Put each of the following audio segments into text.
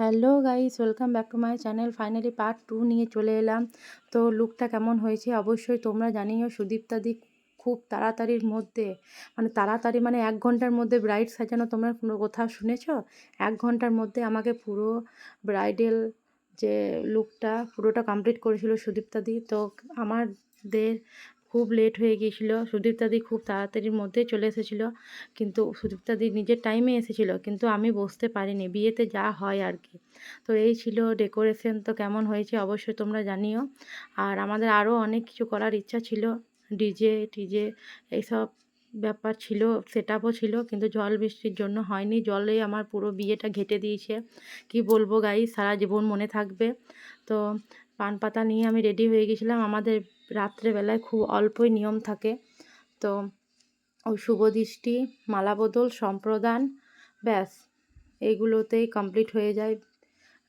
Hello guys welcome back to my channel finally part two নিয়ে চলে এলাম। তো লুকটা কেমন হয়েছে? অবশ্যই তোমরা জানিও সুদীপ্তাদি খুব তাড়াতাড়ির মধ্যে মানে তাড়াতাড়ি মানে এক ঘণ্টার মধ্যে ব্রাইড সাজানো। তোমরা কোনো কোথাও শুনেছ? এক ঘণ্টার মধ্যে আমাকে পুরো ব্রাইডাল যে লুকটা পুরোটা কমপ্লিট করেছিল সুদীপ্তাদি তো আমাদের খুব লেট হয়ে গিয়েছিল। সুদীপ্তাদি খুব তাড়াতাড়ির মধ্যেই চলে এসেছিল। কিন্তু সুদীপ্তাদি নিজের টাইমে এসেছিল, কিন্তু আমি বসতে পারিনি। বিয়েতে যা হয় আর কি তো এই ছিল ডেকোরেশন তো কেমন হয়েছে অবশ্যই তোমরা জানিও। আর আমাদের আরও অনেক কিছু করার ইচ্ছা ছিল। ডিজে, টিজে এইসব ব্যাপার ছিল সেট আপও ছিল, কিন্তু জল বৃষ্টির জন্য হয়নি। জলে আমার পুরো বিয়েটা ঘেটে দিয়েছে। কি বলব গাই সারা জীবন মনে থাকবে। তো পান পাতা নিয়ে আমি রেডি হয়ে গেছিলাম আমাদের রাত্রেবেলায় খুব অল্পই নিয়ম থাকে। তো ওই শুভ দৃষ্টি মালা বদল সম্প্রদান, ব্যাস এইগুলোতেই কমপ্লিট হয়ে যায়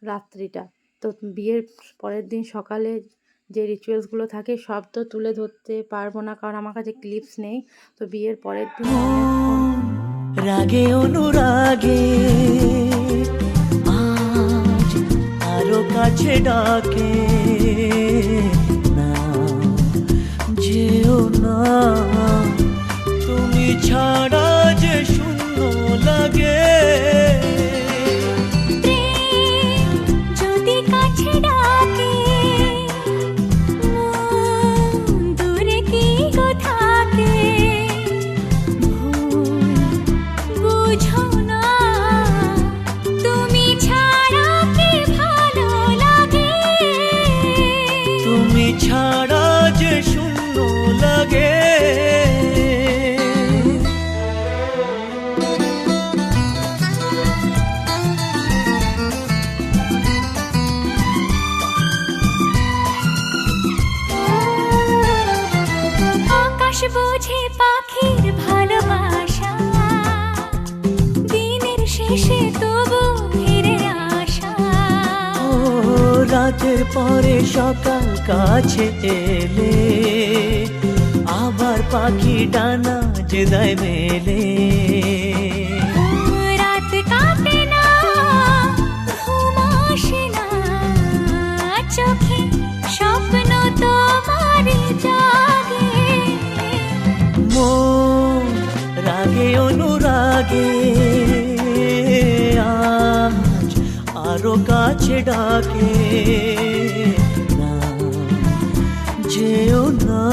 রাত্রিটা। তো বিয়ের পরের দিন সকালে যে রিচুয়ালসগুলো থাকে সব তো তুলে ধরতে পারব না কারণ আমার কাছে ক্লিপস নেই। তো বিয়ের পরের দিন রাগে, অনুরাগে, আজ আরও কাছে ডাকে। তুমি ছাড়া রাতের পরে সকাল কাছে এলে আবার পাখি ডানা যে দায় মেলে। কাছে ডাকে না যেও না।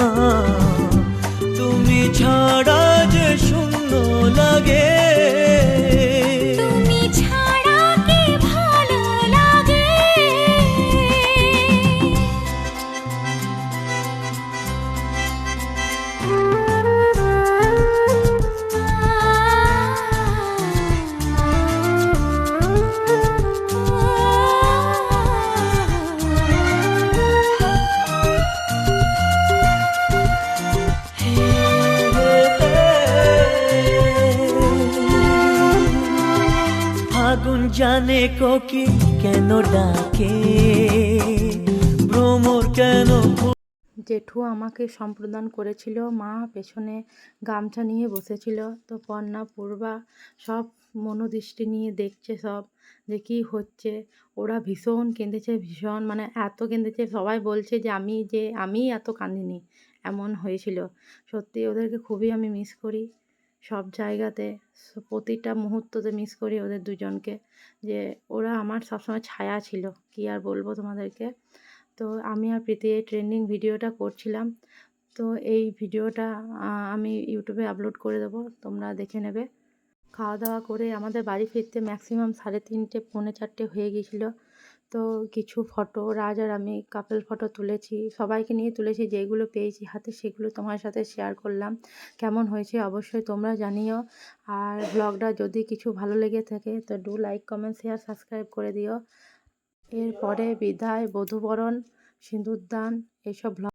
জানে কোকি কেন ডাকে? ভ্রমর কেন জেঠু আমাকে সম্প্রদান করেছিল, মা পেছনে গামছা নিয়ে বসেছিল। তো পর্ণা পূর্বা সব মনোদৃষ্টি নিয়ে দেখছে সব, যে কী হচ্ছে। ওরা ভীষণ কেঁদেছে, ভীষণ মানে এত কেঁদেছে, সবাই বলছে যে আমি যে আমি এত কাঁদিনি। এমন হয়েছিল। সত্যি ওদেরকে খুবই আমি মিস করি। সব জায়গাতে প্রতিটা মুহূর্ততে মিস করি ওদের দুজনকে। যে ওরা আমার সবসময় ছায়া ছিল, কি আর বলব তোমাদেরকে? তো আমি আর প্রীতি এই ট্রেন্ডিং ভিডিওটা করছিলাম। তো এই ভিডিওটা আমি ইউটিউবে আপলোড করে দেবো, তোমরা দেখে নেবে। খাওয়া দাওয়া করে আমাদের বাড়ি ফিরতে ম্যাক্সিমাম সাড়ে তিনটে, পৌনে চারটে হয়ে গিয়েছিল। তো কিছু ফটো, রাজ আর আমি কাপল ফটো তুলেছি। সবাইকে নিয়ে তুলেছি, যেগুলো পেয়েছি হাতে সেগুলো তোমার সাথে শেয়ার করলাম। কেমন হয়েছে অবশ্যই তোমরা জানিও। আর ব্লগটা যদি কিছু ভালো লেগে থাকে, তো do like comment share subscribe করে দিও। এরপরে বিদায়, বধুবরণ, সিঁদুরদান এইসব ব্লগ